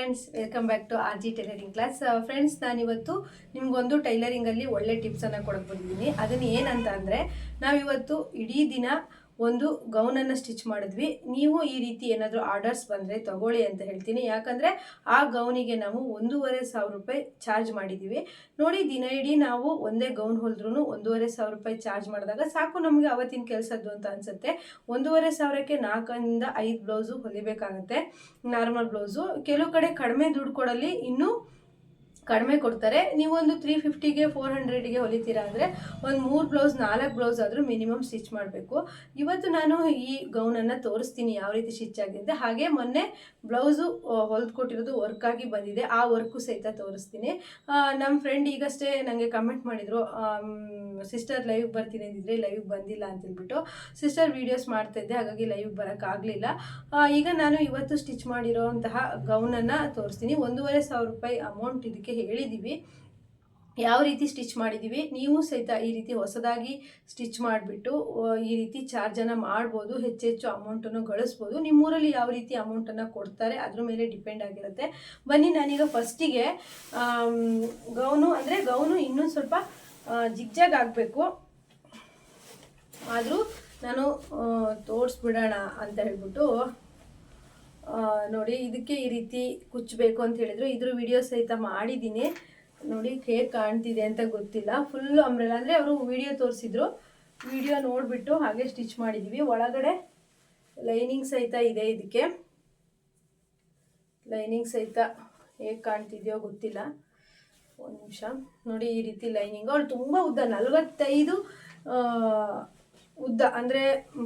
Friends welcome back to R G tailoring class friends ನಾನಿವತ್ತು ನಿಮ್ಗೊಂದು ಟೈಲರಿಂಗಲ್ಲಿ ಒಳ್ಳೆ ಟಿಪ್ಸನ್ನು ಕೊಡಕ್ಕೆ ಬಂದಿದ್ದೀನಿ. ಅದನ್ನು ಏನಂತ ಅಂದರೆ, ನಾವಿವತ್ತು ಇಡೀ ದಿನ ಒಂದು ಗೌನನ್ನು ಸ್ಟಿಚ್ ಮಾಡಿದ್ವಿ. ನೀವು ಈ ರೀತಿ ಏನಾದರೂ ಆರ್ಡರ್ಸ್ ಬಂದರೆ ತಗೊಳ್ಳಿ ಅಂತ ಹೇಳ್ತೀನಿ. ಯಾಕಂದರೆ ಆ ಗೌನಿಗೆ ನಾವು ಒಂದೂವರೆ ಸಾವಿರ ರೂಪಾಯಿ ಚಾರ್ಜ್ ಮಾಡಿದ್ದೀವಿ ನೋಡಿ, ದಿನ ಇಡೀ ನಾವು ಒಂದೇ ಗೌನ್ ಹೊಲಿದ್ರೂ ಒಂದೂವರೆ ಸಾವಿರ ರೂಪಾಯಿ ಚಾರ್ಜ್ ಮಾಡಿದಾಗ ಸಾಕು ನಮಗೆ ಅವತ್ತಿನ ಕೆಲಸದ್ದು ಅಂತ ಅನಿಸುತ್ತೆ. ಒಂದೂವರೆ ಸಾವಿರಕ್ಕೆ ನಾಲ್ಕರಿಂದ ಐದು ಬ್ಲೌಸು ಹೊಲಿಬೇಕಾಗತ್ತೆ. Normal blouse. ಕೆಲವು ಕಡೆ ಕಡಿಮೆ ದುಡ್ಡು ಕೊಡಲಿ, ಇನ್ನೂ ಕಡಿಮೆ ಕೊಡ್ತಾರೆ. ನೀವೊಂದು ತ್ರೀ ಫಿಫ್ಟಿಗೆ ಫೋರ್ ಹಂಡ್ರೆಡ್ಗೆ ಹೊಲಿತೀರಾ ಅಂದರೆ ಒಂದು ಮೂರು ಬ್ಲೌಸ್ ನಾಲ್ಕು ಬ್ಲೌಸ್ ಆದರೂ ಮಿನಿಮಮ್ ಸ್ಟಿಚ್ ಮಾಡಬೇಕು. ಇವತ್ತು ನಾನು ಈ ಗೌನನ್ನು ತೋರಿಸ್ತೀನಿ ಯಾವ ರೀತಿ ಸ್ಟಿಚ್ ಆಗಿದೆ ಹಾಗೆ ಮೊನ್ನೆ ಬ್ಲೌಸು ಹೊಲ್ದು ಕೊಟ್ಟಿರೋದು ವರ್ಕ್ ಆಗಿ ಬಂದಿದೆ. ಆ ವರ್ಕು ಸಹಿತ ತೋರಿಸ್ತೀನಿ. ನಮ್ಮ ಫ್ರೆಂಡ್ ಈಗಷ್ಟೇ ನನಗೆ ಕಮೆಂಟ್ ಮಾಡಿದರು ಸಿಸ್ಟರ್ ಲೈವ್ ಬರ್ತೀನಿ ಅಂದಿದ್ರೆ ಲೈವ್ ಬಂದಿಲ್ಲ ಅಂತ ಹೇಳ್ಬಿಟ್ಟು ಸಿಸ್ಟರ್ ವೀಡಿಯೋಸ್ ಮಾಡ್ತಾಯಿದ್ದೆ ಹಾಗಾಗಿ ಲೈವ್ ಬರೋಕ್ಕಾಗಲಿಲ್ಲ ಈಗ ನಾನು ಇವತ್ತು ಸ್ಟಿಚ್ ಮಾಡಿರೋಂತಹ ಗೌನನ್ನು ತೋರಿಸ್ತೀನಿ. ಒಂದೂವರೆ ಸಾವಿರ ರೂಪಾಯಿ ಅಮೌಂಟ್ ಇದಕ್ಕೆ ಹೇಳಿದ್ದೀವಿ ಯಾವ ರೀತಿ ಸ್ಟಿಚ್ ಮಾಡಿದ್ದೀವಿ ನೀವು ಸಹಿತ ಈ ರೀತಿ ಹೊಸದಾಗಿ ಸ್ಟಿಚ್ ಮಾಡಿಬಿಟ್ಟು ಈ ರೀತಿ ಚಾರ್ಜನ್ನು ಮಾಡ್ಬೋದು ಹೆಚ್ಚೆಚ್ಚು ಅಮೌಂಟನ್ನು ಗಳಿಸ್ಬೋದು, ನಿಮ್ಮೂರಲ್ಲಿ ಯಾವ ರೀತಿ ಅಮೌಂಟನ್ನು ಕೊಡ್ತಾರೆ, ಅದ್ರ ಮೇಲೆ ಡಿಪೆಂಡ್ ಆಗಿರುತ್ತೆ. ಬನ್ನಿ ನಾನೀಗ ಫಸ್ಟಿಗೆ ಗೌನು, ಅಂದರೆ ಗೌನು ಇನ್ನೂ ಸ್ವಲ್ಪ ಜಿಗ್ಜಾಗ್ ಆಗಬೇಕು. ಆದರೂ ನಾನು ತೋರಿಸ್ಬಿಡೋಣ ಅಂತ ಹೇಳ್ಬಿಟ್ಟು. ನೋಡಿ, ಇದಕ್ಕೆ ಈ ರೀತಿ ಕುಚ್ಚಬೇಕು ಅಂತ ಹೇಳಿದ್ರು. ಇದ್ರ ವಿಡಿಯೋ ಸಹಿತ ಮಾಡಿದ್ದೀನಿ. ನೋಡಿ, ಹೇಗೆ ಕಾಣ್ತಿದೆ ಅಂತ ಗೊತ್ತಿಲ್ಲ. ಫುಲ್ ಅಂಬ್ರೆಲ್ಲ ಅಂದರೆ ಅವರು ವಿಡಿಯೋ ತೋರಿಸಿದ್ರು. ವಿಡಿಯೋ ನೋಡಿಬಿಟ್ಟು ಹಾಗೆ ಸ್ಟಿಚ್ ಮಾಡಿದ್ದೀವಿ ಒಳಗಡೆ ಲೈನಿಂಗ್ ಸಹಿತ ಇದೆ ಇದಕ್ಕೆ. ಲೈನಿಂಗ್ ಸಹಿತ ಹೇಗೆ ಕಾಣ್ತಿದೆಯೋ ಗೊತ್ತಿಲ್ಲ. ಒಂದು ನಿಮಿಷ. ನೋಡಿ, ಈ ರೀತಿ ಲೈನಿಂಗ್ ಅವಳು ತುಂಬ ಉದ್ದ, ನಲವತ್ತೈದು ಉದ್ದ. ಅಂದರೆ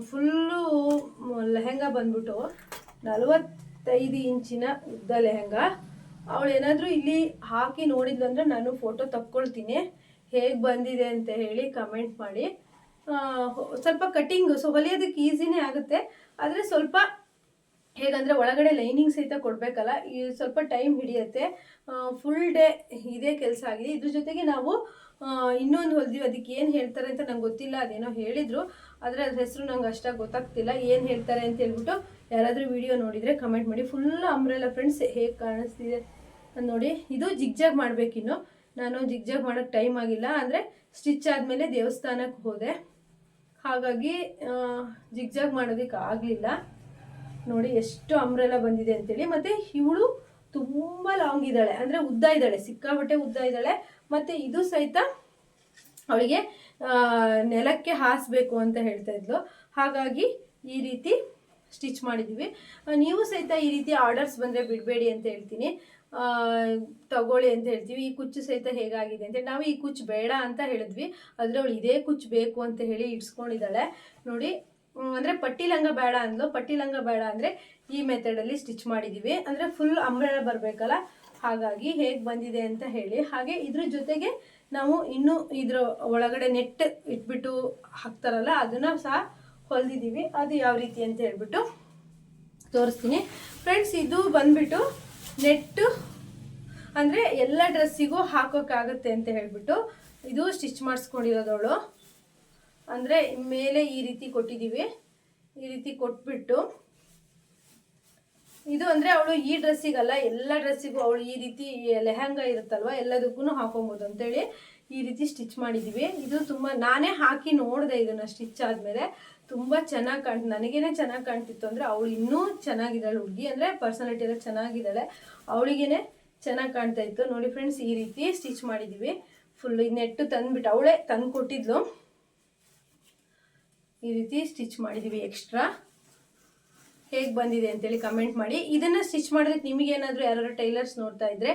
ಫುಲ್ಲು ಲೆಹೆಂಗಾ ಬಂದ್ಬಿಟ್ಟು ನಲವತ್ತೈದು ಇಂಚಿನ ಉದ್ದ ಲೆಹಂಗ. ಅವಳು ಏನಾದರೂ ಇಲ್ಲಿ ಹಾಕಿ ನೋಡಿದ್ಲು ಅಂದರೆ ನಾನು ಫೋಟೋ ತಕ್ಕೊಳ್ತೀನಿ. ಹೇಗೆ ಬಂದಿದೆ ಅಂತ ಹೇಳಿ ಕಮೆಂಟ್ ಮಾಡಿ. ಸ್ವಲ್ಪ ಕಟ್ಟಿಂಗ್ ಸೊ ಹೊಲಿಯೋದಕ್ಕೆ ಈಸಿನೇ ಆಗುತ್ತೆ. ಆದರೆ ಸ್ವಲ್ಪ ಹೇಗಂದರೆ ಒಳಗಡೆ ಲೈನಿಂಗ್ ಸಹಿತ ಕೊಡಬೇಕಲ್ಲ, ಈ ಸ್ವಲ್ಪ ಟೈಮ್ ಹಿಡಿಯುತ್ತೆ. ಫುಲ್ ಡೇ ಇದೇ ಕೆಲಸ ಆಗಿದೆ. ಇದ್ರ ಜೊತೆಗೆ ನಾವು ಇನ್ನೊಂದು ಹೊಲಿದೀವಿ ಅದಕ್ಕೆ ಏನು ಹೇಳ್ತಾರೆ ಅಂತ ನಂಗೆ ಗೊತ್ತಿಲ್ಲ, ಅದೇನೋ ಹೇಳಿದರು. ಆದರೆ ಅದ್ರ ಹೆಸರು ನಂಗೆ ಅಷ್ಟಾಗಿ ಗೊತ್ತಾಗ್ತಿಲ್ಲ, ಏನು ಹೇಳ್ತಾರೆ ಅಂತ ಹೇಳ್ಬಿಟ್ಟು ಯಾರಾದರೂ ವಿಡಿಯೋ ನೋಡಿದರೆ ಕಮೆಂಟ್ ಮಾಡಿ. ಫುಲ್ ಅಂಬ್ರೆಲ್ಲ ಫ್ರೆಂಡ್ಸ್ ಹೇಗೆ ಕಾಣಿಸ್ತಿದೆ ನೋಡಿ. ಇದು ಜಿಗ್ಜಾಗ್ ಮಾಡಬೇಕಿನ್ನು ನಾನು ಜಿಗ್ಜಾಗ್ ಮಾಡೋಕ್ಕೆ ಟೈಮ್ ಆಗಿಲ್ಲ. ಅಂದರೆ ಸ್ಟಿಚ್ ಆದಮೇಲೆ ದೇವಸ್ಥಾನಕ್ಕೆ ಹೋದೆ. ಹಾಗಾಗಿ ಜಿಗ್ಜಾಗ್ ಮಾಡೋದಕ್ಕೆ ಆಗಲಿಲ್ಲ. ನೋಡಿ ಎಷ್ಟು ಅಂಬ್ರೆಲ್ಲ ಬಂದಿದೆ ಅಂತೇಳಿ. ಮತ್ತು ಇವಳು ತುಂಬ ಲಾಂಗ್ ಇದ್ದಾಳೆ. ಅಂದರೆ ಉದ್ದ ಇದ್ದಾಳೆ. ಸಿಕ್ಕಾಬಟ್ಟೆ ಉದ್ದ ಇದ್ದಾಳೆ. ಮತ್ತು ಇದು ಸಹಿತ ಅವಳಿಗೆ ನೆಲಕ್ಕೆ ಹಾಸಬೇಕು ಅಂತ ಹೇಳ್ತಾ ಇದ್ಲು. ಹಾಗಾಗಿ ಈ ರೀತಿ ಸ್ಟಿಚ್ ಮಾಡಿದ್ದೀವಿ. ನೀವು ಸಹಿತ ಈ ರೀತಿ ಆರ್ಡರ್ಸ್ ಬಂದರೆ ಬಿಡಬೇಡಿ ಅಂತ ಹೇಳ್ತೀನಿ. ತಗೊಳ್ಳಿ ಅಂತ ಹೇಳ್ತೀವಿ. ಈ ಕುಚ್ಚು ಸಹಿತ ಹೇಗಾಗಿದೆ ಅಂತ ನಾವು ಈ ಕುಚ್ಚು ಬೇಡ ಅಂತ ಹೇಳಿದ್ವಿ. ಆದರೆ ಅವಳು ಇದೇ ಕುಚ್ಚು ಬೇಕು ಅಂತ ಹೇಳಿ ಇಡ್ಸ್ಕೊಂಡಿದ್ದಾಳೆ. ನೋಡಿ ಅಂದರೆ ಪಟ್ಟಿ ಲಂಗ ಬೇಡ ಅಂದ್ಲು. ಪಟ್ಟಿ ಲಂಗ ಬೇಡ ಅಂದರೆ ಈ ಮೆಥಡಲ್ಲಿ ಸ್ಟಿಚ್ ಮಾಡಿದ್ದೀವಿ. ಅಂದರೆ ಫುಲ್ ಅಂಬ್ರೆಲ ಬರಬೇಕಲ್ಲ? ಹಾಗಾಗಿ ಹೇಗೆ ಬಂದಿದೆ ಅಂತ ಹೇಳಿ. ಹಾಗೆ ಇದ್ರ ಜೊತೆಗೆ ನಾವು ಇನ್ನೂ ಇದ್ರ ಒಳಗಡೆ ನೆಟ್ ಇಟ್ಬಿಟ್ಟು ಹಾಕ್ತಾರಲ್ಲ, ಅದನ್ನು ಸಹ ಹೊಲ್ದಿದ್ದೀವಿ ಅದು ಯಾವ ರೀತಿ ಅಂತ ಹೇಳ್ಬಿಟ್ಟು ತೋರಿಸ್ತೀನಿ. ಫ್ರೆಂಡ್ಸ್ ಇದು ಬಂದ್ಬಿಟ್ಟು ನೆಟ್ಟು, ಅಂದರೆ ಎಲ್ಲ ಡ್ರೆಸ್ಸಿಗೂ ಹಾಕೋಕ್ಕಾಗತ್ತೆ ಅಂತ ಹೇಳ್ಬಿಟ್ಟು ಇದು ಸ್ಟಿಚ್ ಮಾಡಿಸ್ಕೊಂಡಿರೋದವಳು. ಅಂದರೆ ಮೇಲೆ ಈ ರೀತಿ ಕೊಟ್ಟಿದ್ದೀವಿ. ಈ ರೀತಿ ಕೊಟ್ಬಿಟ್ಟು ಇದು ಅಂದರೆ ಅವಳು ಈ ಡ್ರೆಸ್ಸಿಗಲ್ಲ ಎಲ್ಲ ಡ್ರೆಸ್ಸಿಗೂ ಅವಳು ಈ ರೀತಿ ಲೆಹಂಗಾ ಇರುತ್ತಲ್ವ ಎಲ್ಲದಕ್ಕೂ ಹಾಕೊಬೋದು ಅಂತೇಳಿ. ಈ ರೀತಿ ಸ್ಟಿಚ್ ಮಾಡಿದ್ದೀವಿ ಇದು ತುಂಬ ನಾನೇ ಹಾಕಿ ನೋಡಿದೆ ಇದನ್ನು ಸ್ಟಿಚ್ ಆದಮೇಲೆ. ತುಂಬ ಚೆನ್ನಾಗಿ ಕಾಣ್, ನನಗೇನೆ ಚೆನ್ನಾಗಿ ಕಾಣ್ತಿತ್ತು ಅಂದರೆ ಅವಳು ಇನ್ನೂ ಚೆನ್ನಾಗಿದ್ದಾಳೆ ಹುಡುಗಿ ಅಂದರೆ ಪರ್ಸನಾಲಿಟಿ ಎಲ್ಲ ಚೆನ್ನಾಗಿದ್ದಾಳೆ. ಅವಳಿಗೇನೆ ಚೆನ್ನಾಗಿ ಕಾಣ್ತಾ ಇತ್ತು. ನೋಡಿ ಫ್ರೆಂಡ್ಸ್ ಈ ರೀತಿ ಸ್ಟಿಚ್ ಮಾಡಿದ್ದೀವಿ ಫುಲ್ ನೆಟ್ಟು ತಂದ್ಬಿಟ್ಟು ಅವಳೇ ತಂದು ಕೊಟ್ಟಿದ್ಲು ಈ ರೀತಿ ಸ್ಟಿಚ್ ಮಾಡಿದ್ದೀವಿ ಎಕ್ಸ್ಟ್ರಾ. ಹೇಗೆ ಬಂದಿದೆ ಅಂತೇಳಿ ಕಮೆಂಟ್ ಮಾಡಿ. ಇದನ್ನು ಸ್ಟಿಚ್ ಮಾಡೋದಕ್ಕೆ ನಿಮಗೆ ಏನಾದರೂ ಯಾರು ಟೈಲರ್ಸ್ ನೋಡ್ತಾ ಇದ್ರೆ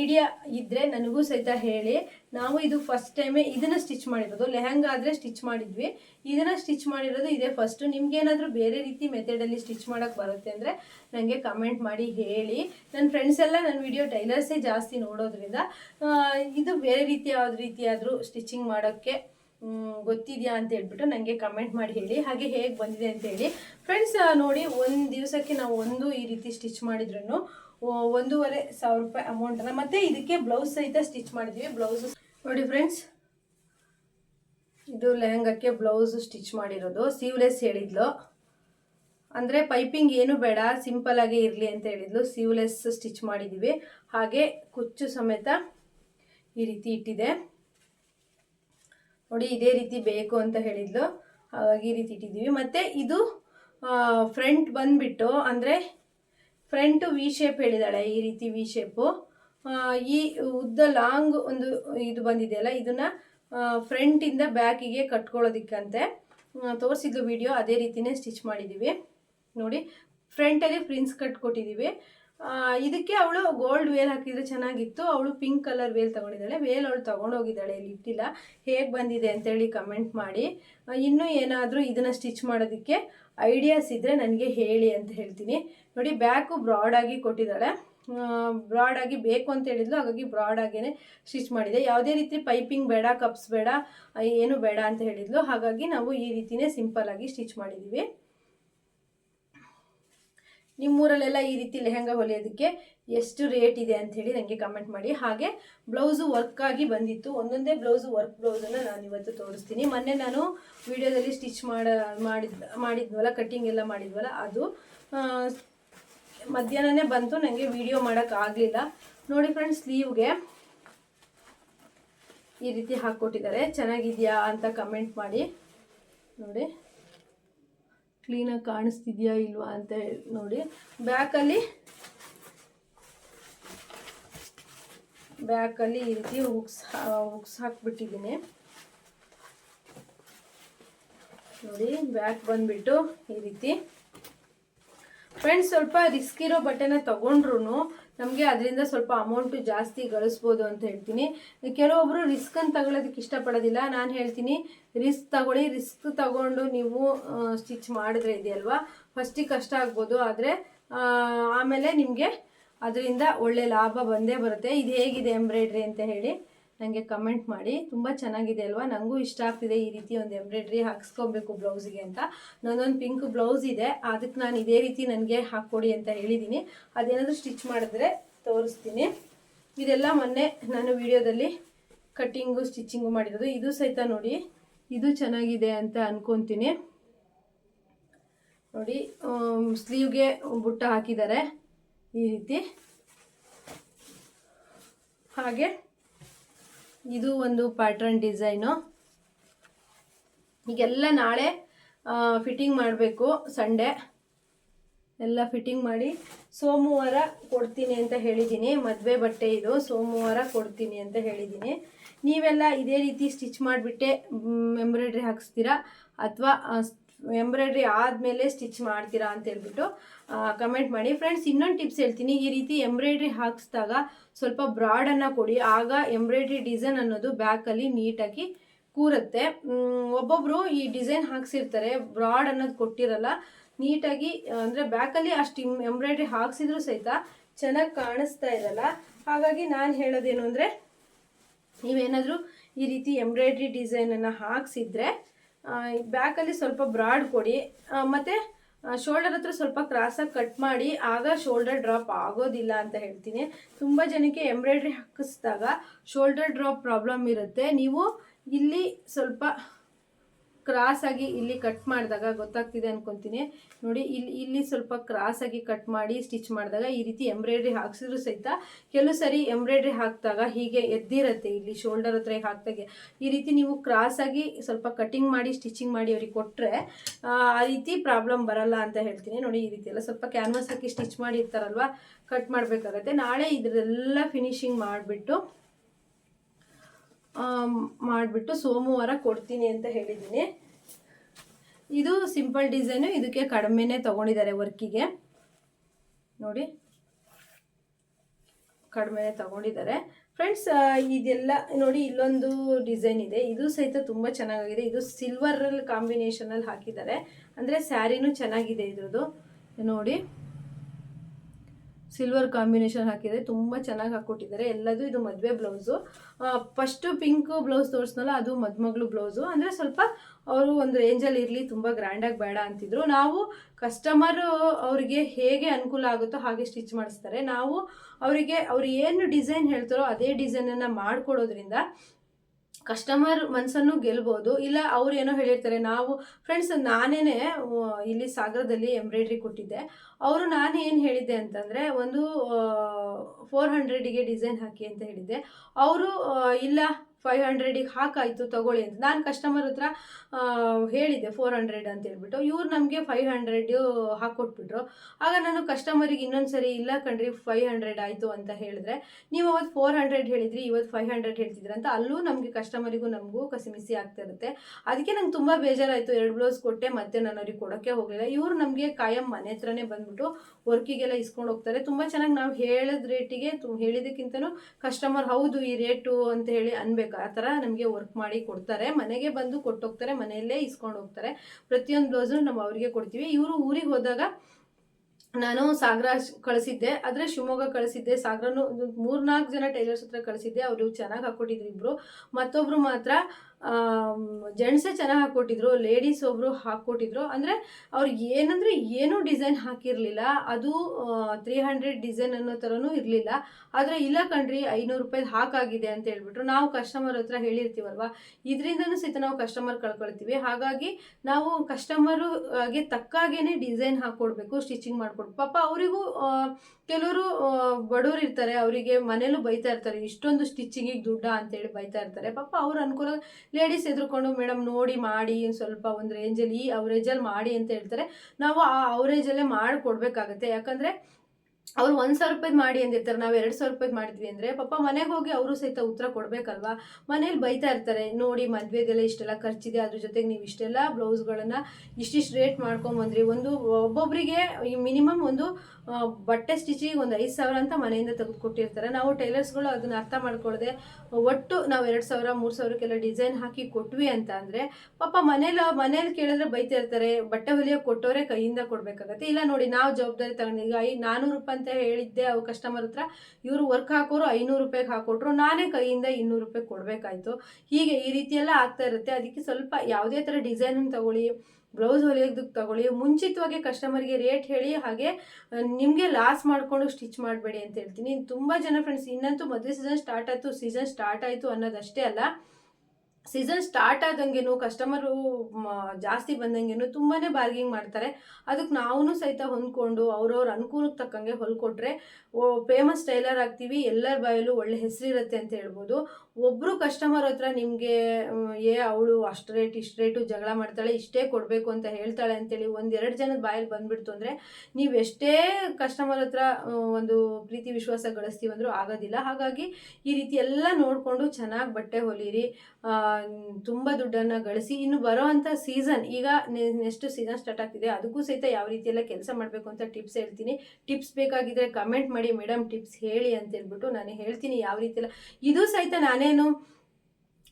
ಐಡಿಯಾ ಇದ್ದರೆ ನನಗೂ ಸಹಿತ ಹೇಳಿ. ನಾವು ಇದು ಫಸ್ಟ್ ಟೈಮೇ ಇದನ್ನು ಸ್ಟಿಚ್ ಮಾಡಿರೋದು. ಲೆಹಂಗಾ ಆದರೆ ಸ್ಟಿಚ್ ಮಾಡಿದ್ವಿ. ಇದನ್ನು ಸ್ಟಿಚ್ ಮಾಡಿರೋದು ಇದೇ ಫಸ್ಟು ನಿಮ್ಗೆ ಏನಾದರೂ ಬೇರೆ ರೀತಿ ಮೆಥಡಲ್ಲಿ ಸ್ಟಿಚ್ ಮಾಡೋಕ್ಕೆ ಬರುತ್ತೆ ಅಂದರೆ ನನಗೆ ಕಮೆಂಟ್ ಮಾಡಿ ಹೇಳಿ. ನನ್ನ ಫ್ರೆಂಡ್ಸ್ ಎಲ್ಲ ನನ್ನ ವಿಡಿಯೋ ಟೈಲರ್ಸೇ ಜಾಸ್ತಿ ನೋಡೋದ್ರಿಂದ ಇದು ಬೇರೆ ರೀತಿ ಯಾವ್ದು ರೀತಿ ಆದರೂ ಸ್ಟಿಚಿಂಗ್ ಮಾಡೋಕ್ಕೆ ಗೊತ್ತಿದೆಯಾ ಅಂತ ಹೇಳ್ಬಿಟ್ಟು ನನಗೆ ಕಮೆಂಟ್ ಮಾಡಿ ಹೇಳಿ. ಹಾಗೆ ಹೇಗೆ ಬಂದಿದೆ ಅಂತ ಹೇಳಿ. ಫ್ರೆಂಡ್ಸ್ ನೋಡಿ, ಒಂದು ದಿವಸಕ್ಕೆ ನಾವು ಒಂದು ಈ ರೀತಿ ಸ್ಟಿಚ್ ಮಾಡಿದ್ರು ಒಂದೂವರೆ ಸಾವಿರ ರೂಪಾಯಿ ಅಮೌಂಟನ್ನು ಮತ್ತು ಇದಕ್ಕೆ ಬ್ಲೌಸ್ ಸಹಿತ ಸ್ಟಿಚ್ ಮಾಡಿದ್ವಿ. ಬ್ಲೌಸ್ ನೋಡಿ ಫ್ರೆಂಡ್ಸ್ ಇದು ಲೆಹಂಗಕ್ಕೆ ಬ್ಲೌಸ್ ಸ್ಟಿಚ್ ಮಾಡಿರೋದು. ಸೀವ್ಲೆಸ್ ಹೇಳಿದ್ಲು. ಅಂದರೆ ಪೈಪಿಂಗ್ ಏನು ಬೇಡ ಸಿಂಪಲ್ ಆಗಿ ಇರಲಿ ಅಂತ ಹೇಳಿದ್ಲು. ಸೀವ್ಲೆಸ್ ಸ್ಟಿಚ್ ಮಾಡಿದ್ದೀವಿ ಹಾಗೆ ಕುಚ್ಚು ಸಮೇತ ಈ ರೀತಿ ಇಟ್ಟಿದೆ. ನೋಡಿ ಇದೇ ರೀತಿ ಬೇಕು ಅಂತ ಹೇಳಿದ್ಲು. ಹಾಗಾಗಿ ಈ ರೀತಿ ಇಟ್ಟಿದ್ದೀವಿ. ಮತ್ತು ಇದು ಫ್ರಂಟ್ ಬಂದುಬಿಟ್ಟು, ಅಂದರೆ ಫ್ರಂಟು ವಿ ಶೇಪ್ ಹೇಳಿದಾಳೆ, ಈ ರೀತಿ ವಿ ಶೇಪು ಈ ಉದ್ದ ಲಾಂಗ್ ಒಂದು ಇದು ಬಂದಿದೆಯಲ್ಲ ಇದನ್ನು ಫ್ರಂಟಿಂದ ಬ್ಯಾಕಿಗೆ ಕಟ್ಕೊಳ್ಳೋದಿಕ್ಕಂತೆ ತೋರಿಸಿದ್ಲು ವಿಡಿಯೋ ಅದೇ ರೀತಿನೇ ಸ್ಟಿಚ್ ಮಾಡಿದ್ದೀವಿ. ನೋಡಿ ಫ್ರಂಟಲ್ಲಿ ಪ್ರಿನ್ಸ್ ಕಟ್ ಕೊಟ್ಟಿದ್ದೀವಿ ಇದಕ್ಕೆ ಅವಳು ಗೋಲ್ಡ್ ವೇಲ್ ಹಾಕಿದ್ರೆ ಚೆನ್ನಾಗಿತ್ತು. ಅವಳು ಪಿಂಕ್ ಕಲರ್ ವೇಲ್ ತಗೊಂಡಿದ್ದಾಳೆ. ವೇಲ್ ಅವಳು ತಗೊಂಡೋಗಿದ್ದಾಳೆ. ಇಲ್ಲಿ ಇಟ್ಟಿಲ್ಲ. ಹೇಗೆ ಬಂದಿದೆ ಅಂತೇಳಿ ಕಮೆಂಟ್ ಮಾಡಿ. ಇನ್ನೂ ಏನಾದರೂ ಇದನ್ನು ಸ್ಟಿಚ್ ಮಾಡೋದಕ್ಕೆ ಐಡಿಯಾಸ್ ಇದ್ದರೆ ನನಗೆ ಹೇಳಿ ಅಂತ ಹೇಳ್ತೀನಿ. ನೋಡಿ ಬ್ಯಾಕು ಬ್ರಾಡಾಗಿ ಕೊಟ್ಟಿದ್ದಾಳೆ. ಬ್ರಾಡಾಗಿ ಬೇಕು ಅಂತ ಹೇಳಿದ್ಲು. ಹಾಗಾಗಿ ಬ್ರಾಡಾಗೇ ಸ್ಟಿಚ್ ಮಾಡಿದೆ. ಯಾವುದೇ ರೀತಿ ಪೈಪಿಂಗ್ ಬೇಡ ಕಪ್ಸ್ ಬೇಡ ಏನು ಬೇಡ ಅಂತ ಹೇಳಿದ್ಲು. ಹಾಗಾಗಿ ನಾವು ಈ ರೀತಿಯೇ ಸಿಂಪಲ್ಲಾಗಿ ಸ್ಟಿಚ್ ಮಾಡಿದ್ದೀವಿ ನಿಮ್ಮೂರಲ್ಲೆಲ್ಲ ಈ ರೀತಿ ಲೆಹಂಗಾ ಹೊಲಿಯೋದಕ್ಕೆ ಎಷ್ಟು ರೇಟ್ ಇದೆ ಅಂತ ಹೇಳಿ ನನಗೆ ಕಮೆಂಟ್ ಮಾಡಿ. ಹಾಗೆ ಬ್ಲೌಸು ವರ್ಕ್ ಆಗಿ ಬಂದಿತ್ತು. ಒಂದೊಂದೇ ಬ್ಲೌಸು ವರ್ಕ್ ಬ್ಲೌಸನ್ನು ನಾನು ಇವತ್ತು ತೋರಿಸ್ತೀನಿ. ಮೊನ್ನೆ ನಾನು ವಿಡಿಯೋದಲ್ಲಿ ಸ್ಟಿಚ್ ಮಾಡ, ಮಾಡಿದ್, ಮಾಡಿದ್ವಲ್ಲ ಕಟ್ಟಿಂಗ್ ಎಲ್ಲ ಮಾಡಿದ್ವಲ್ಲ, ಅದು ಮಧ್ಯಾಹ್ನನೇ ಬಂತು. ನನಗೆ ವಿಡಿಯೋ ಮಾಡೋಕ್ಕಾಗಲಿಲ್ಲ ನೋಡಿ ಫ್ರೆಂಡ್ಸ್ ಸ್ಲೀವ್ಗೆ ಈ ರೀತಿ ಹಾಕ್ಕೊಟ್ಟಿದ್ದಾರೆ. ಚೆನ್ನಾಗಿದೆಯಾ ಅಂತ ಕಮೆಂಟ್ ಮಾಡಿ. ನೋಡಿ. ಕ್ಲೀನಾಗಿ ಕಾಣಿಸ್ತಿದ್ಯಾ ಇಲ್ವಾ ಅಂತ ನೋಡಿ. ಬ್ಯಾಕಲ್ಲಿ ಬ್ಯಾಕಲ್ಲಿ ಈ ರೀತಿ ಹುಕ್ಸ್ ಹುಕ್ಸ್ ಹಾಕ್ಬಿಟ್ಟಿದ್ದೀನಿ. ನೋಡಿ ಬ್ಯಾಕ್ ಬಂದ್ಬಿಟ್ಟು ಈ ರೀತಿ. ಫ್ರೆಂಡ್ಸ್ ಸ್ವಲ್ಪ ರಿಸ್ಕ್ ಇರೋ ಬಟ್ಟೆನ ತಗೊಂಡ್ರು ನಮಗೆ ಅದರಿಂದ ಸ್ವಲ್ಪ ಅಮೌಂಟು ಜಾಸ್ತಿ ಗಳಿಸ್ಬೋದು ಅಂತ ಹೇಳ್ತೀನಿ. ಕೆಲವೊಬ್ಬರು ರಿಸ್ಕನ್ನು ತಗೊಳ್ಳೋದಕ್ಕೆ ಇಷ್ಟಪಡೋದಿಲ್ಲ. ನಾನು ಹೇಳ್ತೀನಿ ರಿಸ್ಕ್ ತಗೊಳ್ಳಿ. ರಿಸ್ಕ್ ತಗೊಂಡು ನೀವು ಸ್ಟಿಚ್ ಮಾಡಿದ್ರೆ ಇದೆಯಲ್ವಾ? ಫಸ್ಟಿಗೆ ಕಷ್ಟ ಆಗ್ಬೋದು. ಆದರೆ ಆಮೇಲೆ ನಿಮಗೆ ಅದರಿಂದ ಒಳ್ಳೆ ಲಾಭ ಬಂದೇ ಬರುತ್ತೆ. ಇದು ಹೇಗಿದೆ ಎಂಬ್ರಾಯ್ಡ್ರಿ ಅಂತ ಹೇಳಿ. ನನಗೆ ಕಮೆಂಟ್ ಮಾಡಿ. ತುಂಬ ಚೆನ್ನಾಗಿದೆ ಅಲ್ವಾ? ನನಗೂ ಇಷ್ಟ ಆಗ್ತಿದೆ ಈ ರೀತಿ ಒಂದು ಎಂಬ್ರಾಯ್ಡ್ರಿ ಹಾಕ್ಸ್ಕೊಬೇಕು ಬ್ಲೌಸಿಗೆ ಅಂತ. ನನ್ನೊಂದು ಪಿಂಕ್ ಬ್ಲೌಸ್ ಇದೆ. ಅದಕ್ಕೆ ನಾನು ಇದೇ ರೀತಿ ನನಗೆ ಹಾಕ್ಕೊಡಿ ಅಂತ ಹೇಳಿದ್ದೀನಿ ಅದೇನಾದರೂ ಸ್ಟಿಚ್ ಮಾಡಿದ್ರೆ ತೋರಿಸ್ತೀನಿ. ಇದೆಲ್ಲ ಮೊನ್ನೆ ನಾನು ವಿಡಿಯೋದಲ್ಲಿ ಕಟ್ಟಿಂಗು ಸ್ಟಿಚ್ಚಿಂಗು ಮಾಡಿರೋದು. ಇದು ಸಹಿತ ನೋಡಿ, ಇದು ಚೆನ್ನಾಗಿದೆ ಅಂತ ಅನ್ಕೊತೀನಿ. ನೋಡಿ ಸ್ಲೀವ್ಗೆ ಬುಟ್ಟ ಹಾಕಿದ್ದಾರೆ ಈ ರೀತಿ. ಹಾಗೆ ಇದು ಒಂದು ಪ್ಯಾಟ್ರನ್ ಡಿಸೈನು ಈಗೆಲ್ಲ ನಾಳೆ ಫಿಟ್ಟಿಂಗ್ ಮಾಡಬೇಕು ಸಂಡೆ ಎಲ್ಲ ಫಿಟ್ಟಿಂಗ್ ಮಾಡಿ ಸೋಮವಾರ ಕೊಡ್ತೀನಿ ಅಂತ ಹೇಳಿದ್ದೀನಿ. ಮದುವೆ ಬಟ್ಟೆ ಇದು, ಸೋಮವಾರ ಕೊಡ್ತೀನಿ ಅಂತ ಹೇಳಿದ್ದೀನಿ. ನೀವೆಲ್ಲ ಇದೇ ರೀತಿ ಸ್ಟಿಚ್ ಮಾಡಿಬಿಟ್ಟೆ ಎಂಬ್ರಾಯ್ಡ್ರಿ ಹಾಕಿಸ್ತೀರಾ? ಅಥವಾ ಎಂಬ್ರಾಯ್ಡ್ರಿ ಆದಮೇಲೆ ಸ್ಟಿಚ್ ಮಾಡ್ತೀರಾ ಅಂತ ಹೇಳ್ಬಿಟ್ಟು ಕಮೆಂಟ್ ಮಾಡಿ. ಫ್ರೆಂಡ್ಸ್ ಇನ್ನೊಂದು ಟಿಪ್ಸ್ ಹೇಳ್ತೀನಿ. ಈ ರೀತಿ ಎಂಬ್ರಾಯ್ಡ್ರಿ ಹಾಕಿಸಿದಾಗ ಸ್ವಲ್ಪ ಬ್ರಾಡನ್ನು ಕೊಡಿ. ಆಗ ಎಂಬ್ರಾಯ್ಡ್ರಿ ಡಿಸೈನ್ ಅನ್ನೋದು ಬ್ಯಾಕಲ್ಲಿ ನೀಟಾಗಿ ಕೂರುತ್ತೆ. ಒಬ್ಬೊಬ್ರು ಈ ಡಿಸೈನ್ ಹಾಕ್ಸಿರ್ತಾರೆ. ಬ್ರಾಡ್ ಅನ್ನೋದು ಕೊಟ್ಟಿರಲ್ಲ. ನೀಟಾಗಿ ಅಂದರೆ ಬ್ಯಾಕಲ್ಲಿ ಅಷ್ಟು ಎಂಬ್ರಾಯ್ಡ್ರಿ ಹಾಕ್ಸಿದ್ರು ಸಹಿತ ಚೆನ್ನಾಗಿ ಕಾಣಿಸ್ತಾ ಇರಲ್ಲ. ಹಾಗಾಗಿ ನಾನು ಹೇಳೋದೇನು ಅಂದರೆ, ನೀವೇನಾದರೂ ಈ ರೀತಿ ಎಂಬ್ರಾಯ್ಡ್ರಿ ಡಿಸೈನನ್ನು ಹಾಕ್ಸಿದ್ರೆ ಬ್ಯಾಕಲ್ಲಿ ಸ್ವಲ್ಪ ಬ್ರಾಡ್ ಕೊಡಿ. ಮತ್ತು ಶೋಲ್ಡರ್ ಹತ್ರ ಸ್ವಲ್ಪ ಕ್ರಾಸಾಗಿ ಕಟ್ ಮಾಡಿ, ಆಗ ಶೋಲ್ಡರ್ ಡ್ರಾಪ್ ಆಗೋದಿಲ್ಲ ಅಂತ ಹೇಳ್ತೀನಿ. ತುಂಬ ಜನಕ್ಕೆ ಎಂಬ್ರಾಯ್ಡ್ರಿ ಹಾಕಿಸಿದಾಗ ಶೋಲ್ಡರ್ ಡ್ರಾಪ್ ಪ್ರಾಬ್ಲಮ್ ಇರುತ್ತೆ. ನೀವು ಇಲ್ಲಿ ಸ್ವಲ್ಪ ಕ್ರಾಸ್ ಆಗಿ ಇಲ್ಲಿ ಕಟ್ ಮಾಡಿದಾಗ ಗೊತ್ತಾಗ್ತಿದೆ ಅನ್ಕೊಂತೀನಿ. ನೋಡಿ ಇಲ್ಲಿ ಇಲ್ಲಿ ಸ್ವಲ್ಪ ಕ್ರಾಸ್ ಆಗಿ ಕಟ್ ಮಾಡಿ ಸ್ಟಿಚ್ ಮಾಡಿದಾಗ ಈ ರೀತಿ ಎಂಬ್ರಾಯ್ಡ್ರಿ ಹಾಕ್ಸಿದ್ರು ಸಹಿತ ಕೆಲವು ಸರಿ ಎಂಬ್ರಾಯ್ಡ್ರಿ ಹಾಕಿದಾಗ ಹೀಗೆ ಎದ್ದಿರತ್ತೆ ಇಲ್ಲಿ ಶೋಲ್ಡರ್ ಹತ್ರ ಹಾಕಿದಾಗ. ಈ ರೀತಿ ನೀವು ಕ್ರಾಸ್ ಆಗಿ ಸ್ವಲ್ಪ ಕಟಿಂಗ್ ಮಾಡಿ ಸ್ಟಿಚಿಂಗ್ ಮಾಡಿ ಅವ್ರಿಗೆ ಕೊಟ್ಟರೆ ಆ ರೀತಿ ಪ್ರಾಬ್ಲಮ್ ಬರಲ್ಲ ಅಂತ ಹೇಳ್ತೀನಿ. ನೋಡಿ, ಈ ರೀತಿ ಎಲ್ಲ ಸ್ವಲ್ಪ ಕ್ಯಾನ್ವಾಸ್ ಹಾಕಿ ಸ್ಟಿಚ್ ಮಾಡಿರ್ತಾರಲ್ವ? ಕಟ್ ಮಾಡಬೇಕಾಗತ್ತೆ. ನಾಳೆ ಇದರೆಲ್ಲ ಫಿನಿಶಿಂಗ್ ಮಾಡಿಬಿಟ್ಟು ಮಾಡಿಬಿಟ್ಟು ಸೋಮವಾರ ಕೊಡ್ತೀನಿ ಅಂತ ಹೇಳಿದ್ದೀನಿ. ಇದು ಸಿಂಪಲ್ ಡಿಸೈನು, ಇದಕ್ಕೆ ಕಡಿಮೆನೇ ತೊಗೊಂಡಿದ್ದಾರೆ ವರ್ಕಿಗೆ. ನೋಡಿ. ಕಡಿಮೆನೇ ತಗೊಂಡಿದ್ದಾರೆ. ಫ್ರೆಂಡ್ಸ್ ಇದೆಲ್ಲ ನೋಡಿ, ಇಲ್ಲೊಂದು ಡಿಸೈನ್ ಇದೆ. ಇದು ಸಹಿತ ತುಂಬ ಚೆನ್ನಾಗಿದೆ. ಇದು ಸಿಲ್ವರಲ್ಲಿ ಕಾಂಬಿನೇಷನಲ್ಲಿ ಹಾಕಿದ್ದಾರೆ. ಅಂದರೆ ಸ್ಯಾರಿನೂ ಚೆನ್ನಾಗಿದೆ ಇದ್ರದ್ದು. ನೋಡಿ. ಸಿಲ್ವರ್ ಕಾಂಬಿನೇಷನ್ ಹಾಕಿದರೆ ತುಂಬ ಚೆನ್ನಾಗಿ ಹಾಕ್ಕೊಟ್ಟಿದ್ದಾರೆ. ಎಲ್ಲದೂ ಇದು ಮದುವೆ ಬ್ಲೌಸು ಫಸ್ಟು ಪಿಂಕ್ ಬ್ಲೌಸ್ ತೋರಿಸ್ನಲ್ಲ, ಅದು ಮದುಮಗಳು ಬ್ಲೌಸು ಅಂದರೆ ಸ್ವಲ್ಪ ಅವರು ಒಂದು ರೇಂಜಲ್ಲಿ ಇರಲಿ, ತುಂಬ ಗ್ರ್ಯಾಂಡಾಗಿ ಬೇಡ ಅಂತಿದ್ರು. ನಾವು ಕಸ್ಟಮರು ಅವರಿಗೆ ಹೇಗೆ ಅನುಕೂಲ ಆಗುತ್ತೋ ಹಾಗೆ ಸ್ಟಿಚ್ ಮಾಡಿಸ್ತಾರೆ. ನಾವು ಅವರಿಗೆ ಅವ್ರು ಏನು ಡಿಸೈನ್ ಹೇಳ್ತಾರೋ ಅದೇ ಡಿಸೈನನ್ನು ಮಾಡಿಕೊಡೋದ್ರಿಂದ ಕಸ್ಟಮರ್ ಮನಸ್ಸನ್ನು ಗೆಲ್ಬೋದು. ಇಲ್ಲ, ಅವ್ರು ಏನೋ ಹೇಳಿರ್ತಾರೆ, ನಾವು ಫ್ರೆಂಡ್ಸ್ ನಾನೇ ಇಲ್ಲಿ ಸಾಗರದಲ್ಲಿ ಎಂಬ್ರಾಯ್ಡ್ರಿ ಕೊಟ್ಟಿದ್ದೆ. ಅವರು ನಾನು ಏನು ಹೇಳಿದ್ದೆ ಅಂತಂದರೆ, ಒಂದು ಫೋರ್ ಹಂಡ್ರೆಡಿಗೆ ಡಿಸೈನ್ ಹಾಕಿ ಅಂತ ಹೇಳಿದ್ದೆ. ಅವರು ಇಲ್ಲ ಫೈವ್ ಹಂಡ್ರೆಡಿಗೆ ಹಾಕಾಯಿತು, ತೊಗೊಳ್ಳಿ ಅಂತ. ನಾನು ಕಸ್ಟಮರ್ ಹತ್ರ ಹೇಳಿದೆ ಫೋರ್ ಹಂಡ್ರೆಡ್ ಅಂತ ಹೇಳ್ಬಿಟ್ಟು. ಇವ್ರು ನಮಗೆ ಫೈವ್ ಹಂಡ್ರೆಡ್ ಹಾಕ್ಕೊಟ್ಬಿಟ್ರು ಆಗ ನಾನು ಕಸ್ಟಮರಿಗೆ ಇನ್ನೊಂದು ಸರಿ ಇಲ್ಲ ಕಣ್ರಿ ಫೈವ್ ಹಂಡ್ರೆಡ್ ಆಯಿತು ಅಂತ ಹೇಳಿದ್ರೆ, ನೀವು ಅವತ್ತು ಫೋರ್ ಹಂಡ್ರೆಡ್ ಹೇಳಿದ್ರಿ ಇವತ್ತು ಫೈವ್ ಹಂಡ್ರೆಡ್ ಹೇಳ್ತಿದ್ರ ಅಂತ ಅಲ್ಲೂ ನಮಗೆ ಕಸ್ಟಮರಿಗೂ ನಮಗೂ ಕಸಿಮಿಸಿ ಆಗ್ತಾ ಇರುತ್ತೆ. ಅದಕ್ಕೆ ನಂಗೆ ತುಂಬ ಬೇಜಾರಾಯಿತು. ಎರಡು ಬ್ಲೌಸ್ ಕೊಟ್ಟೆ, ಮತ್ತೆ ನಾನು ಅವ್ರಿಗೆ ಕೊಡೋಕ್ಕೆ ಹೋಗಲಿಲ್ಲ. ಇವರು ನಮಗೆ ಕಾಯಂ ಮನೆ ಹತ್ರನೇ ಬಂದ್ಬಿಟ್ಟು ವರ್ಕಿಗೆಲ್ಲ ಇಸ್ಕೊಂಡು ಹೋಗ್ತಾರೆ. ತುಂಬ ಚೆನ್ನಾಗಿ ನಾವು ಹೇಳಿದ ರೇಟಿಗೆ ತುಂಬ ಹೇಳಿದ್ದಕ್ಕಿಂತನೂ ಕಸ್ಟಮರ್ ಹೌದು ಈ ರೇಟು ಅಂತ ಹೇಳಿ ಅನ್ಬೇಕು. ಆ ಥರ ನಮಗೆ ವರ್ಕ್ ಮಾಡಿ ಕೊಡ್ತಾರೆ. ಮನೆಗೆ ಬಂದು ಕೊಟ್ಟೋಗ್ತಾರೆ, ಮನೆಯಲ್ಲೇ ಇಸ್ಕೊಂಡು ಹೋಗ್ತಾರೆ. ಪ್ರತಿಯೊಂದು ಬ್ಲೌಸು ನಾವು ಅವರಿಗೆ ಕೊಡ್ತೀವಿ. ಇವರು ಊರಿಗೆ ಹೋದಾಗ ನಾನು ಸಾಗರ ಕಳಿಸಿದ್ದೆ. ಆದರೆ ಶಿವಮೊಗ್ಗ ಕಳಿಸಿದ್ದೆ. ಸಾಗರನು ಮೂರ್ನಾಲ್ಕು ಜನ ಟೈಲರ್ಸ್ ಹತ್ರ ಕಳಿಸಿದ್ದೆ. ಅವರು ಚೆನ್ನಾಗಿ ಹಾಕ್ಕೊಟ್ಟಿದ್ರು ಇಬ್ಬರು ಮತ್ತೊಬ್ರು ಮಾತ್ರ ಜೆಂಟ್ಸೇ ಚೆನ್ನಾಗಿ ಹಾಕ್ಕೊಟ್ಟಿದ್ರು ಲೇಡೀಸ್ ಒಬ್ರು ಹಾಕ್ಕೊಟ್ಟಿದ್ರು. ಅಂದರೆ ಅವ್ರಿಗೆ ಏನಂದರೆ ಏನೂ ಡಿಸೈನ್ ಹಾಕಿರಲಿಲ್ಲ. ಅದು ತ್ರೀ ಹಂಡ್ರೆಡ್ ಡಿಸೈನ್ ಅನ್ನೋ ಥರನೂ ಇರಲಿಲ್ಲ. ಆದರೆ ಇಲ್ಲ ಕಣ್ರಿ, ಐನೂರು ರೂಪಾಯಿ ಹಾಕಾಗಿದೆ ಅಂತ ಹೇಳ್ಬಿಟ್ರು. ನಾವು ಕಸ್ಟಮರ್ ಹತ್ರ ಹೇಳಿರ್ತೀವಲ್ವ? ಇದರಿಂದನೂ ಸಹಿತ ನಾವು ಕಸ್ಟಮರ್ ಕಳ್ಕೊಳ್ತೀವಿ. ಹಾಗಾಗಿ ನಾವು ಕಸ್ಟಮರು ಗೆ ತಕ್ಕಾಗೇನೆ ಡಿಸೈನ್ ಹಾಕ್ಕೊಡ್ಬೇಕು ಸ್ಟಿಚಿಂಗ್ ಮಾಡಿಕೊಡ್ಬೇಕು. ಪಾಪ ಅವರಿಗೂ ಕೆಲವರು ಬಡವರು ಇರ್ತಾರೆ. ಅವರಿಗೆ ಮನೇಲೂ ಬೈತಾ ಇರ್ತಾರೆ. ಇಷ್ಟೊಂದು ಸ್ಟಿಚಿಂಗಿಗೆ ದುಡ್ಡ ಅಂತೇಳಿ ಬೈತಾ ಇರ್ತಾರೆ. ಪಾಪ ಅವ್ರು ಅನುಕೂಲ ಲೇಡೀಸ್ ಎದುರುಕೊಂಡು ಮೇಡಮ್ ನೋಡಿ ಮಾಡಿ ಸ್ವಲ್ಪ ಒಂದು ರೇಂಜಲ್ಲಿ ಈ ಅವರೇಜಲ್ಲಿ ಮಾಡಿ ಅಂತ ಹೇಳ್ತಾರೆ. ನಾವು ಆ ಅವರೇಜಲ್ಲೇ ಮಾಡಿ ಕೊಡಬೇಕಾಗತ್ತೆ ಯಾಕಂದರೆ ಅವ್ರು ಒಂದು ಸಾವಿರ ರೂಪಾಯಿ ಮಾಡಿ ಅಂದಿರ್ತಾರೆ. ನಾವು ಎರಡು ಸಾವಿರ ರೂಪಾಯಿ ಮಾಡಿದ್ವಿ ಅಂದರೆ ಪಾಪ ಮನೆಗೆ ಹೋಗಿ ಅವರು ಸಹಿತ ಉತ್ತರ ಕೊಡಬೇಕಲ್ವಾ? ಮನೇಲಿ ಬೈತಾ ಇರ್ತಾರೆ. ನೋಡಿ ಮದುವೆಗೆಲ್ಲ ಇಷ್ಟೆಲ್ಲ ಖರ್ಚಿದೆ. ಅದ್ರ ಜೊತೆಗೆ ನೀವು ಇಷ್ಟೆಲ್ಲ ಬ್ಲೌಸ್ಗಳನ್ನು ಇಷ್ಟಿಷ್ಟು ರೇಟ್ ಮಾಡ್ಕೊಂಬಂದ್ರಿ ಒಂದು ಒಬ್ಬೊಬ್ಬರಿಗೆ ಮಿನಿಮಮ್ ಒಂದು ಬಟ್ಟೆ ಸ್ಟಿಚಿಗೆ ಒಂದು ಐದು ಸಾವಿರ ಅಂತ ಮನೆಯಿಂದ ತೆಗೆದು ಕೊಟ್ಟಿರ್ತಾರೆ. ನಾವು ಟೈಲರ್ಸ್ಗಳು ಅದನ್ನ ಅರ್ಥ ಮಾಡ್ಕೊಳ್ಳದೆ ಒಟ್ಟು ನಾವು ಎರಡು ಸಾವಿರ, ಮೂರು ಸಾವಿರಕ್ಕೆಲ್ಲ ಡಿಸೈನ್ ಹಾಕಿ ಕೊಟ್ವಿ ಅಂತ ಅಂದರೆ, ಪಾಪ ಮನೇಲಿ ಮನೇಲಿ ಕೇಳಿದ್ರೆ ಬೈತಾ ಇರ್ತಾರೆ, ಬಟ್ಟೆ ಹೊಲಿಯೋ ಕೊಟ್ಟವರೇ ಕೈಯಿಂದ ಕೊಡಬೇಕಾಗತ್ತೆ. ಇಲ್ಲ ನೋಡಿ, ನಾವು ಜವಾಬ್ದಾರಿ ತಗೊಂಡು ಈಗ ಐ ನಾನ್ನೂರು ರೂಪಾಯಿ ಅಂತ ಹೇಳಿದ್ದೆ ಅವ್ರ ಕಸ್ಟಮರ್ ಹತ್ರ, ಇವರು ವರ್ಕ್ ಹಾಕೋರು ಐನೂರು ರೂಪಾಯಿಗೆ ಹಾಕೊಟ್ರು, ನಾನೇ ಕೈಯಿಂದ ಇನ್ನೂರು ರೂಪಾಯಿ ಕೊಡಬೇಕಾಯ್ತು. ಹೀಗೆ ಈ ರೀತಿ ಎಲ್ಲ ಆಗ್ತಾ ಇರುತ್ತೆ. ಅದಕ್ಕೆ ಸ್ವಲ್ಪ ಯಾವುದೇ ಥರ ಡಿಸೈನ್ ತಗೊಳ್ಳಿ ಬ್ಲೌಸ್ ಹೊಲಿಯೋದಕ್ಕೆ ತಗೊಳ್ಳಿ, ಮುಂಚಿತವಾಗಿ ಕಸ್ಟಮರ್ಗೆ ರೇಟ್ ಹೇಳಿ, ಹಾಗೆ ನಿಮಗೆ ಲಾಸ್ ಮಾಡಿಕೊಂಡು ಸ್ಟಿಚ್ ಮಾಡಬೇಡಿ ಅಂತ ಹೇಳ್ತೀನಿ. ತುಂಬ ಜನ ಫ್ರೆಂಡ್ಸ್ ಇನ್ನಂತೂ ಮದುವೆ ಸೀಸನ್ ಸ್ಟಾರ್ಟ್ ಆಯಿತು ಸೀಸನ್ ಸ್ಟಾರ್ಟ್ ಆಯಿತು ಅನ್ನೋದಷ್ಟೇ ಅಲ್ಲ. ಸೀಸನ್ ಸ್ಟಾರ್ಟ್ ಆದಂಗೇನು ಕಸ್ಟಮರು ಜಾಸ್ತಿ ಬಂದಂಗೇನು ತುಂಬಾ ಬಾರ್ಗಿಂಗ್ ಮಾಡ್ತಾರೆ. ಅದಕ್ಕೆ ನಾವು ಸಹಿತ ಹೊಂದ್ಕೊಂಡು, ಅವ್ರವ್ರ ಅನುಕೂಲಕ್ಕೆ ತಕ್ಕಂಗೆ ಹೊಲ್ಕೊಟ್ರೆ ಫೇಮಸ್ ಟೈಲರ್ ಆಗ್ತೀವಿ, ಎಲ್ಲರ ಬಾಯಲ್ಲೂ ಒಳ್ಳೆ ಹೆಸರಿರುತ್ತೆ ಅಂತ ಹೇಳ್ಬೋದು. ಒಬ್ಬರು ಕಸ್ಟಮರ್ ಹತ್ರ ನಿಮಗೆ ಏ ಅವಳು ಅಷ್ಟು ರೇಟ್ ಇಷ್ಟು ರೇಟು ಜಗಳ ಮಾಡ್ತಾಳೆ ಇಷ್ಟೇ ಕೊಡಬೇಕು ಅಂತ ಹೇಳ್ತಾಳೆ ಅಂತೇಳಿ ಒಂದೆರಡು ಜನದ ಬಾಯಲ್ಲಿ ಬಂದ್ಬಿಡ್ತು ಅಂದರೆ ನೀವು ಎಷ್ಟೇ ಕಸ್ಟಮರ್ ಹತ್ರ ಒಂದು ಪ್ರೀತಿ ವಿಶ್ವಾಸ ಗಳಿಸ್ತೀವಿ ಅಂದರೂ ಆಗೋದಿಲ್ಲ. ಹಾಗಾಗಿ ಈ ರೀತಿ ಎಲ್ಲ ನೋಡಿಕೊಂಡು ಚೆನ್ನಾಗಿ ಬಟ್ಟೆ ಹೊಲೀರಿ ಆ, ತುಂಬ ದುಡ್ಡನ್ನು ಗಳಿಸಿ ಇನ್ನು ಬರೋ ಅಂಥ ಸೀಸನ್ ಈಗ ನೆಕ್ಸ್ಟ್ ಸೀಸನ್ ಸ್ಟಾರ್ಟ್ ಆಗ್ತಿದೆ ಅದಕ್ಕೂ ಸಹಿತ ಯಾವ ರೀತಿ ಎಲ್ಲ ಕೆಲಸ ಮಾಡಬೇಕು ಅಂತ ಟಿಪ್ಸ್ ಹೇಳ್ತೀನಿ. ಟಿಪ್ಸ್ ಬೇಕಾಗಿದ್ರೆ ಕಮೆಂಟ್ ಮಾಡಿ ಮೇಡಮ್ ಟಿಪ್ಸ್ ಹೇಳಿ ಅಂತ ಹೇಳ್ಬಿಟ್ಟು ನಾನು ಹೇಳ್ತೀನಿ ಯಾವ ರೀತಿ ಎಲ್ಲ ಇದು ಸಹಿತ ನಾನೇನು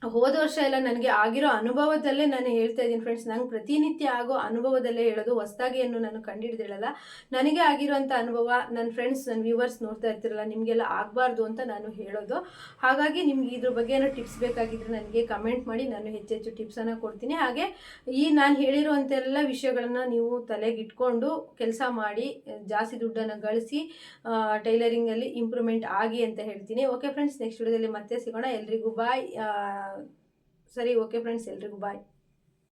ಹೋದ ವರ್ಷ ಎಲ್ಲ ನನಗೆ ಆಗಿರೋ ಅನುಭವದಲ್ಲೇ ನಾನು ಹೇಳ್ತಾ ಇದ್ದೀನಿ ಫ್ರೆಂಡ್ಸ್ ನಂಗೆ ಪ್ರತಿನಿತ್ಯ ಆಗೋ ಅನುಭವದಲ್ಲೇ ಹೇಳೋದು ಹೊಸ್ದಾಗಿ ನಾನು ಕಂಡಿಡಿದಿರಲ್ಲ. ನನಗೆ ಆಗಿರೋಂಥ ಅನುಭವ ನನ್ನ ಫ್ರೆಂಡ್ಸ್ ನನ್ನ ವ್ಯೂವರ್ಸ್ ನೋಡ್ತಾ ಇರ್ತಿರಲ್ಲ, ನಿಮಗೆಲ್ಲ ಆಗಬಾರ್ದು ಅಂತ ನಾನು ಹೇಳೋದು. ಹಾಗಾಗಿ ನಿಮ್ಗೆ ಇದ್ರ ಬಗ್ಗೆ ಏನೋ ಟಿಪ್ಸ್ ಬೇಕಾಗಿದ್ರೆ ನನಗೆ ಕಮೆಂಟ್ ಮಾಡಿ, ನಾನು ಹೆಚ್ಚೆಚ್ಚು ಟಿಪ್ಸನ್ನು ಕೊಡ್ತೀನಿ. ಹಾಗೆ ಈ ನಾನು ಹೇಳಿರುವಂಥೆಲ್ಲ ವಿಷಯಗಳನ್ನು ನೀವು ತಲೆಗೆ ಇಟ್ಕೊಂಡು ಕೆಲಸ ಮಾಡಿ, ಜಾಸ್ತಿ ದುಡ್ಡನ್ನು ಗಳಿಸಿ ಟೈಲರಿಂಗಲ್ಲಿ ಇಂಪ್ರೂವ್ಮೆಂಟ್ ಆಗಿ ಅಂತ ಹೇಳ್ತೀನಿ. ಓಕೆ ಫ್ರೆಂಡ್ಸ್ ನೆಕ್ಸ್ಟ್ ವಿಡಿಯೋದಲ್ಲಿ ಮತ್ತೆ ಸಿಗೋಣ. ಎಲ್ರಿಗೂ ಬಾಯ್ ಸರಿ ಓಕೆ ಫ್ರೆಂಡ್ಸ್ ಎಲ್ರಿಗೂ ಬಾಯ್